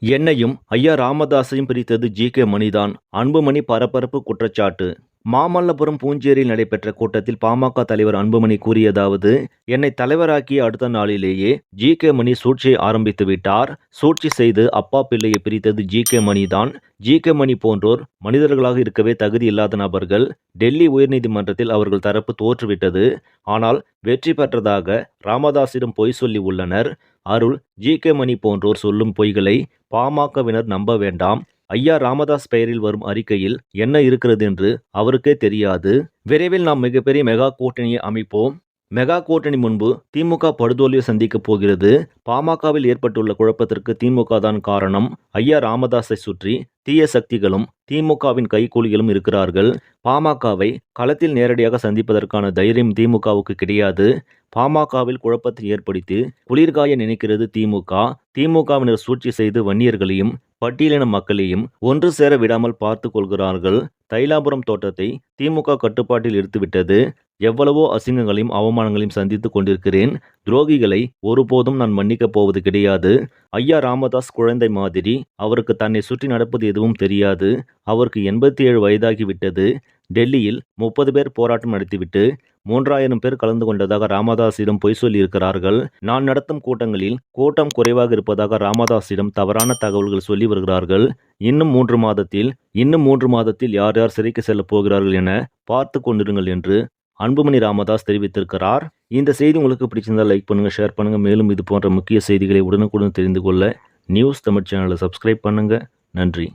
என்னையும் ஐயா ராமதாஸையும் பிரித்தது ஜி கே மணிதான். அன்புமணி பரபரப்பு குற்றச்சாட்டு. மாமல்லபுரம் பூஞ்சேரியில் நடைபெற்ற கூட்டத்தில் பாமக தலைவர் அன்புமணி கூறியதாவது என்னை தலைவராக்கிய அடுத்த நாளிலேயே ஜி. கே. மணி சூழ்ச்சியை ஆரம்பித்து விட்டார். சூழ்ச்சி செய்து அப்பா பிள்ளையை பிரித்தது ஜி. கே. மணிதான் ஜி. கே. மணி போன்றோர் மனிதர்களாக இருக்கவே தகுதி இல்லாத நபர்கள் டெல்லி உயர்நீதிமன்றத்தில் அவர்கள் தரப்பு தோற்றுவிட்டது. ஆனால் வெற்றி பெற்றதாக ராமதாசிடம் பொய் சொல்லி உள்ளனர். அருள் ஜி. கே. மணி போன்றோர் சொல்லும் பொய்களை பாமகவினர் நம்ப வேண்டாம். ஐயா ராமதாஸ் பெயரில் வரும் அறிக்கையில் என்ன இருக்கிறது என்று அவருக்கே தெரியாது. விரைவில் நாம் மிகப்பெரிய மெகா கூட்டணியை அமைப்போம். மெகா கூட்டணி முன்பு திமுக படுதோல்வியை சந்திக்கப் போகிறது. பாமகவில் ஏற்பட்டுள்ள குழப்பத்திற்கு திமுக தான் காரணம். ஐயா ராமதாஸை சுற்றி தீய சக்திகளும் திமுகவின் கைக்கூலிகளும் இருக்கிறார்கள். பாமகவை களத்தில் நேரடியாக சந்திப்பதற்கான தைரியம் திமுகவுக்கு கிடையாது. பாமகவில் குழப்பத்தை ஏற்படுத்தி குளிர்காய நினைக்கிறது திமுக. திமுகவினர் சூழ்ச்சி செய்து வன்னியர்களையும் பட்டியலின மக்களையும் ஒன்று சேர விடாமல் பார்த்து கொள்கிறார்கள். தைலாபுரம் தோட்டத்தை திமுக கட்டுப்பாட்டில் இருத்துவிட்டது எவ்வளவோ அசிங்கங்களையும் அவமானங்களையும் சந்தித்து கொண்டிருக்கிறேன். துரோகிகளை ஒருபோதும் நான் மன்னிக்கப் போவது கிடையாது. ஐயா ராமதாஸ் குழந்தை மாதிரி அவருக்கு தன்னை சுற்றி நடப்பது எதுவும் தெரியாது. அவருக்கு எண்பத்தி ஏழு வயதாகிவிட்டது. டெல்லியில் முப்பது பேர் போராட்டம் நடத்திவிட்டு மூன்றாயிரம் பேர் கலந்து கொண்டதாக ராமதாஸிடம் பொய் சொல்லியிருக்கிறார்கள். நான் நடத்தும் கூட்டங்களில் கூட்டம் குறைவாக இருப்பதாக ராமதாஸிடம் தவறான தகவல்கள் சொல்லி வருகிறார்கள். இன்னும் மூன்று மாதத்தில் இன்னும் மூன்று மாதத்தில் யார் யார் சிறைக்கு செல்லப் போகிறார்கள் என பார்த்து கொண்டிருங்கள் என்று அன்புமணி ராமதாஸ் தெரிவித்திருக்கிறார். இந்த செய்தி உங்களுக்கு பிடிச்சிருந்தால் லைக் பண்ணுங்கள் ஷேர் பண்ணுங்கள் மேலும் இது போன்ற முக்கிய செய்திகளை உடனுக்குடன் தெரிந்து கொள்ள நியூஸ் தமிழ் சேனலை சப்ஸ்கிரைப் பண்ணுங்கள் நன்றி.